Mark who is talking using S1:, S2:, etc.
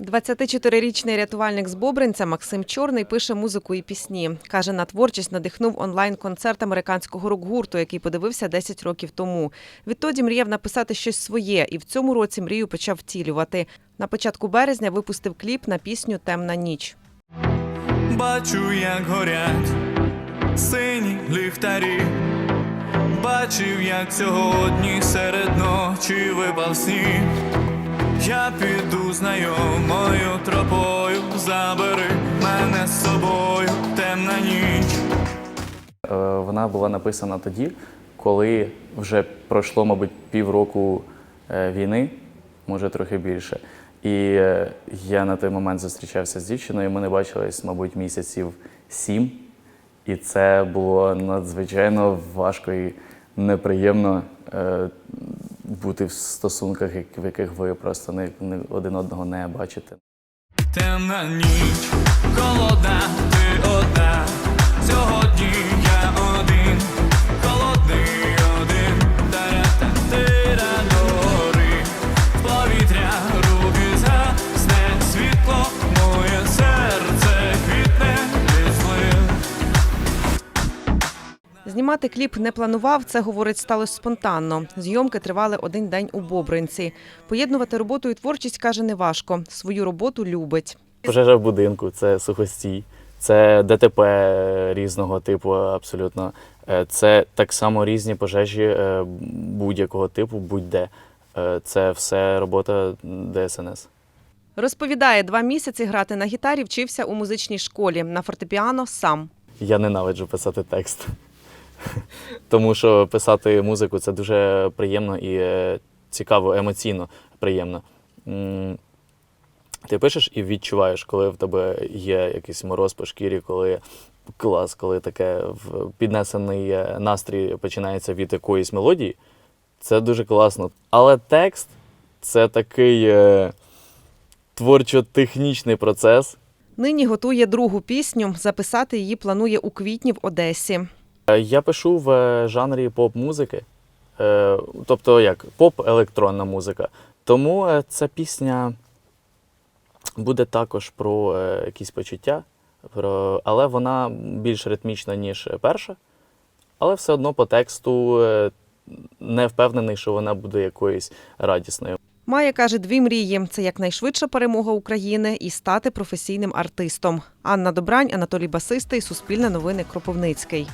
S1: 24-річний рятувальник з Бобринця Максим Чорний пише музику і пісні. Каже, на творчість надихнув онлайн-концерт американського рок-гурту, який подивився 10 років тому. Відтоді мріяв написати щось своє, і в цьому році мрію почав втілювати. На початку березня випустив кліп на пісню Темна ніч.
S2: Бачу, як горять сині ліхтарі. Бачив, як сьогодні серед ночі випав сніг. Я піду знайомою тропою, забери мене з собою, темна ніч.
S3: Е, Вона була написана тоді, коли вже пройшло, мабуть, півроку е, війни, може трохи більше. І е, я на той момент зустрічався з дівчиною. Ми не бачились, мабуть, місяців сім. І це було надзвичайно важко і неприємно бути в стосунках, в яких ви просто не, не один одного не бачите.
S2: Темна ніч, холодна, ти одна.
S1: Знімати кліп не планував. Це говорить сталося спонтанно. Зйомки тривали один день у Бобринці. Поєднувати роботу і творчість каже неважко. Свою роботу любить.
S3: Пожежа в будинку це сухостій, це ДТП різного типу, абсолютно. Е, Це так само різні пожежі е, будь-якого типу, будь-де. Е, Це все робота ДСНС.
S1: Розповідає, два місяці грати на гітарі вчився у музичній школі на фортепіано сам.
S3: Я ненавиджу писати текст. Тому що писати музику це дуже приємно і е, цікаво, емоційно приємно. Ти пишеш і відчуваєш, коли в тебе є якийсь мороз по шкірі, коли клас, коли таке піднесений е, настрій починається від якоїсь мелодії. Це дуже класно. Але текст це такий е, творчо-технічний процес.
S1: Нині готує другу пісню. Записати її планує у квітні в Одесі.
S3: Е, Я пишу в е, жанрі поп-музики, Е, тобто як поп-електронна музика. Тому ця пісня буде також про якісь почуття, але вона більш ритмічна, ніж перша. Але все одно по тексту не впевнений, що вона буде якоюсь радісною.
S1: Має каже дві мрії: це якнайшвидша перемога України і стати професійним артистом. Анна Добрань, Анатолій Басистий, Суспільне новини Кропивницький.